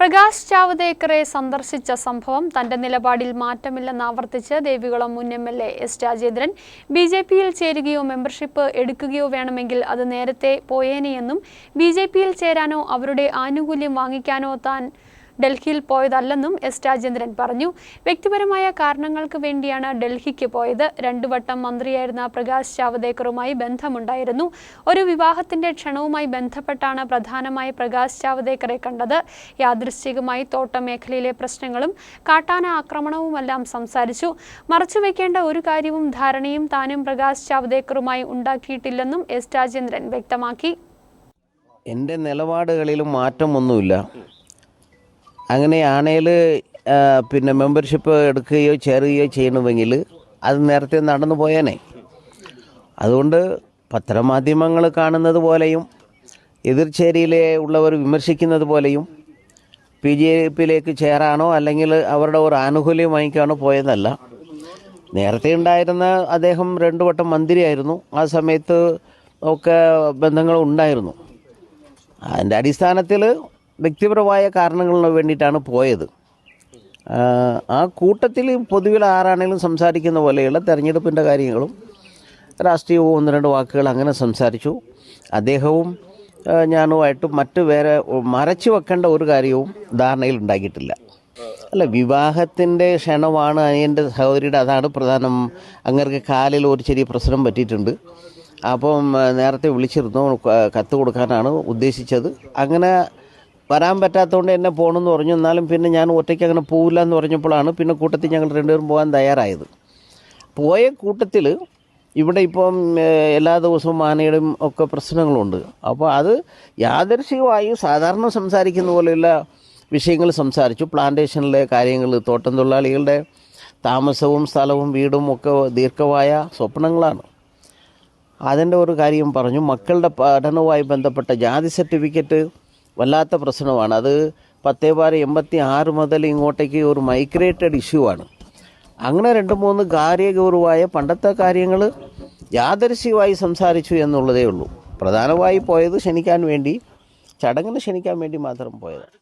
പ്രകാശ് ജാവദേക്കറെ സന്ദർശിച്ച സംഭവം തന്റെ നിലപാടിൽ മാറ്റമില്ലെന്ന് ആവർത്തിച്ച് ദേവികുളം മുൻ M L A S Rajendran B J പിയിൽ ചേരുകയോ മെമ്പർഷിപ്പ് എടുക്കുകയോ വേണമെങ്കിൽ അത് നേരത്തെ പോയേനെയെന്നും ബി ജെ പിയിൽ ചേരാനോ അവരുടെ ആനുകൂല്യം വാങ്ങിക്കാനോ താൻ ഡൽഹിയിൽ പോയതല്ലെന്നും എസ് രാജേന്ദ്രൻ പറഞ്ഞു. വ്യക്തിപരമായ കാരണങ്ങൾക്ക് വേണ്ടിയാണ് ഡൽഹിക്ക് പോയത്. രണ്ടു വട്ടം മന്ത്രിയായിരുന്ന പ്രകാശ് ജാവദേക്കറുമായി ബന്ധമുണ്ടായിരുന്നു. ഒരു വിവാഹത്തിന്റെ ക്ഷണവുമായി ബന്ധപ്പെട്ടാണ് പ്രധാനമായി പ്രകാശ് ജാവദേക്കറെ കണ്ടത്. യാദൃശ്ചികമായി തോട്ടം മേഖലയിലെ പ്രശ്നങ്ങളും കാട്ടാന ആക്രമണവുമെല്ലാം സംസാരിച്ചു. മറച്ചുവെക്കേണ്ട ഒരു കാര്യവും ധാരണയും താനും പ്രകാശ് ജാവദേക്കറുമായി ഉണ്ടാക്കിയിട്ടില്ലെന്നും എസ് രാജേന്ദ്രൻ വ്യക്തമാക്കി. എന്റെ നിലപാടുകളിലും മാറ്റമൊന്നുമില്ല. അങ്ങനെയാണേൽ പിന്നെ മെമ്പർഷിപ്പ് എടുക്കുകയോ ചേരുകയോ ചെയ്യണമെങ്കിൽ അത് നേരത്തെ നടന്നു പോയേനെ. അതുകൊണ്ട് പത്രമാധ്യമങ്ങൾ കാണുന്നത് പോലെയും എതിർചേരിയിലെ ഉള്ളവർ വിമർശിക്കുന്നത് പോലെയും പി ജെ പിയിലേക്ക് ചേരാനോ അല്ലെങ്കിൽ അവരുടെ ഒരു ആനുകൂല്യം വാങ്ങിക്കാനോ പോയതല്ല. നേരത്തെ ഉണ്ടായിരുന്ന അദ്ദേഹം രണ്ടു വട്ടം മന്ത്രിയായിരുന്നു. ആ സമയത്ത് ഒക്കെ ബന്ധങ്ങൾ ഉണ്ടായിരുന്നു. അതിന്റെ അടിസ്ഥാനത്തിൽ വ്യക്തിപരമായ കാരണങ്ങളിന് വേണ്ടിയിട്ടാണ് പോയത്. ആ, കൂട്ടത്തിൽ പൊതുവിൽ ആരാണെങ്കിലും സംസാരിക്കുന്ന പോലെയുള്ള തെരഞ്ഞെടുപ്പിന്റെ കാര്യങ്ങളും രാഷ്ട്രീയവും ഒന്ന് രണ്ട് വാക്കുകൾ അങ്ങനെ സംസാരിച്ചു. അദ്ദേഹവും ഞാനുമായിട്ട് മറ്റ് വേറെ മറച്ചു വെക്കേണ്ട ഒരു കാര്യവും ധാരണയിൽ ഉണ്ടാക്കിയിട്ടില്ല. അല്ല വിവാഹത്തിന്റെ ക്ഷണമാണ് അനിയന്റെ സഹോദരിയുടെ അതാണ് പ്രധാനം. അങ്ങനെ കാലിൽ ഒരു ചെറിയ പ്രശ്നം പറ്റിയിട്ടുണ്ട്. അപ്പം നേരത്തെ വിളിച്ചിരുന്നു കത്ത് കൊടുക്കാനാണ് ഉദ്ദേശിച്ചത്. അങ്ങനെ വരാൻ പറ്റാത്തതുകൊണ്ട് എന്നെ പോകണമെന്ന് പറഞ്ഞു. എന്നാലും പിന്നെ ഞാൻ ഒറ്റയ്ക്ക് അങ്ങനെ പോവില്ല എന്ന് പറഞ്ഞപ്പോഴാണ് പിന്നെ കൂട്ടത്തിൽ ഞങ്ങൾ രണ്ടുപേരും പോകാൻ തയ്യാറായത്. പോയ കൂട്ടത്തിൽ ഇവിടെ ഇപ്പം എല്ലാ ദിവസവും ആനയുടെയും ഒക്കെ പ്രശ്നങ്ങളുണ്ട്. അപ്പോൾ അത് യാദർശികമായി സാധാരണ സംസാരിക്കുന്ന പോലെയുള്ള വിഷയങ്ങൾ സംസാരിച്ചു. പ്ലാന്റേഷനിലെ കാര്യങ്ങൾ തോട്ടം തൊഴിലാളികളുടെ താമസവും സ്ഥലവും വീടും ഒക്കെ ദീർഘമായ സ്വപ്നങ്ങളാണ്. അതിന്റെ ഒരു കാര്യം പറഞ്ഞു. മക്കളുടെ പഠനവുമായി ബന്ധപ്പെട്ട ജാതി സർട്ടിഫിക്കറ്റ് വല്ലാത്ത പ്രശ്നമാണ്. അത് പത്തേ പാറ എൺപത്തി ആറ് മുതൽ ഇങ്ങോട്ടേക്ക് ഒരു മൈഗ്രേറ്റഡ് ഇഷ്യൂ ആണ്. അങ്ങനെ രണ്ട് മൂന്ന് കാര്യഗൗരവമായ പണ്ടത്തെ കാര്യങ്ങൾ യാദർശികമായി സംസാരിച്ചു എന്നുള്ളതേ ഉള്ളൂ. പ്രധാനമായി പോയത് ക്ഷണിക്കാൻ വേണ്ടി ചടങ്ങിന് ക്ഷണിക്കാൻ വേണ്ടി മാത്രം പോയത്.